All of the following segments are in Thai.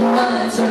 ว่าจะ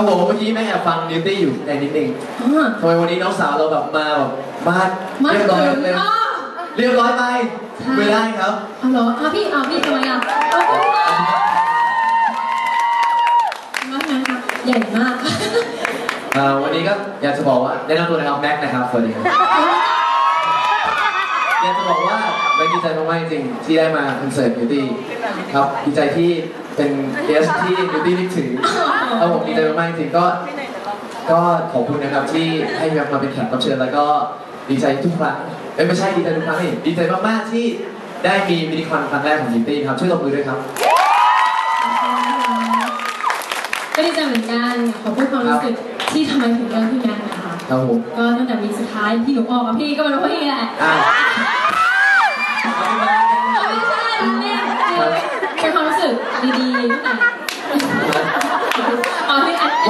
คะครับผมเมื่อกี้แม่แอบฟังนิวตี้อยู่ในนิดนึงอ๋อทำไมวันนี้น้องสาวเราแบบมาแบบมามาเรียบร้อยถึงเลยอ๋อเรียบร้อยไปใช่ไม่ได้ครับเอาเหรออะพี่เอาพี่ทำไมอะเอาพี่มาว่าไงคะใหญ่มากอ่าวันนี้ก็อยากจะบอกว่าแนะนำตัวนะครับแม็กนะครับสวัสดีครับอยากจะบอกว่าแม็กดีใจมากๆจริงๆที่ได้มาคอนเสิร์ตนิวตี้ครับดีใจที่เป็นเกสที่นิวตี้นึกถึง ครับผมดีใจมากๆจริงๆก็ ก็ขอบคุณนะครับที่ให้แม็กมาเป็นแขกรับเชิญแล้วก็ดีใจทุกครั้งเอ้ยไม่ใช่ดีใจทุกครั้งนี่ดีใจมากๆที่ได้มีมินิคอนครั้งแรกของนิวตี้ครับช่วยตบมือด้วยครับ ก็ดีใจเหมือนกันขอพูดความรู้สึกที่ทำไมถึงเลือกพี่แม็กซ์นะคะ ครับผม ก็ตั้งแต่วีคสุดท้ายที่หนูออกกับพี่ก็เป็นเพราะพี่แหละ อะเอา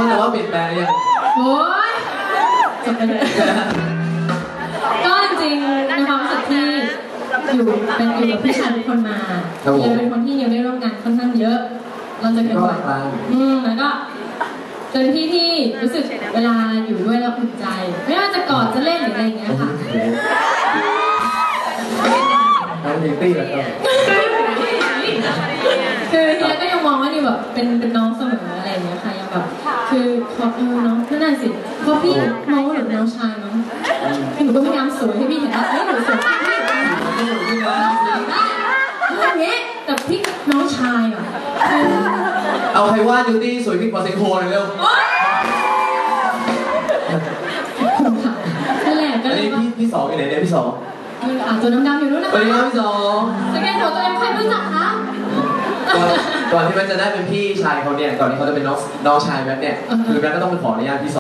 ว่าแต่ว่าเปลี่ยนแปลงหรือยังโอ้ยจบไปเลยก็จริงๆในความรู้สึกที่อยู่เป็นอยู่กับพี่ชายทุกคนมาครับผมยังเป็นคนที่ยังได้ร่วมงานค่อนข้างเยอะ เราจะกันก็บ่อยบางอืมแล้วก็เป็นพี่ที่รู้สึกเวลาอยู่ด้วยแล้วอุ่นใจ ไม่ว่าจะกอดจะเล่นหรืออะไรอย่างเงี้ยโอ้โหค่ะทั้งนิวตี้แล้วก็คือเฮียก็ยังมองว่านี่แบบเป็นเป็นน้องเสมอ คือเขาเออน้องนั่นน่ะสิเพราะพี่มองว่าหนูเป็นน้องชายเนาะคือหนูก็พยายามสวยให้พี่เห็นว่าเฮ้ยหนูสวยพี่พี่หนูเป็นน้องชายได้อย่างเงี้ยแต่พี่น้องชายอะคือเอาใครว่านิวตี้สวยขึ้นกว่าเซนโคหน่อยเร็วโอ๊ยคุณค่ะนั่นแหละก็อันเลยนี้ว่าพี่พี่สองอยู่ไหนเนี่ยพี่สองเอออะตัวดำๆอยู่นู้นนะสวัสคะดีครับพี่สอง สแกนหัวตัวเองใครรู้จักคะ ก่อนก่อนที่มันจะได้เป็นพี่ชายเขาเนี่ยก่อนที่เขาจะเป็นน้องน้องชายแม็กเนี่ยคือแม็กก็ต้องไปขออนุญาตพี่สอง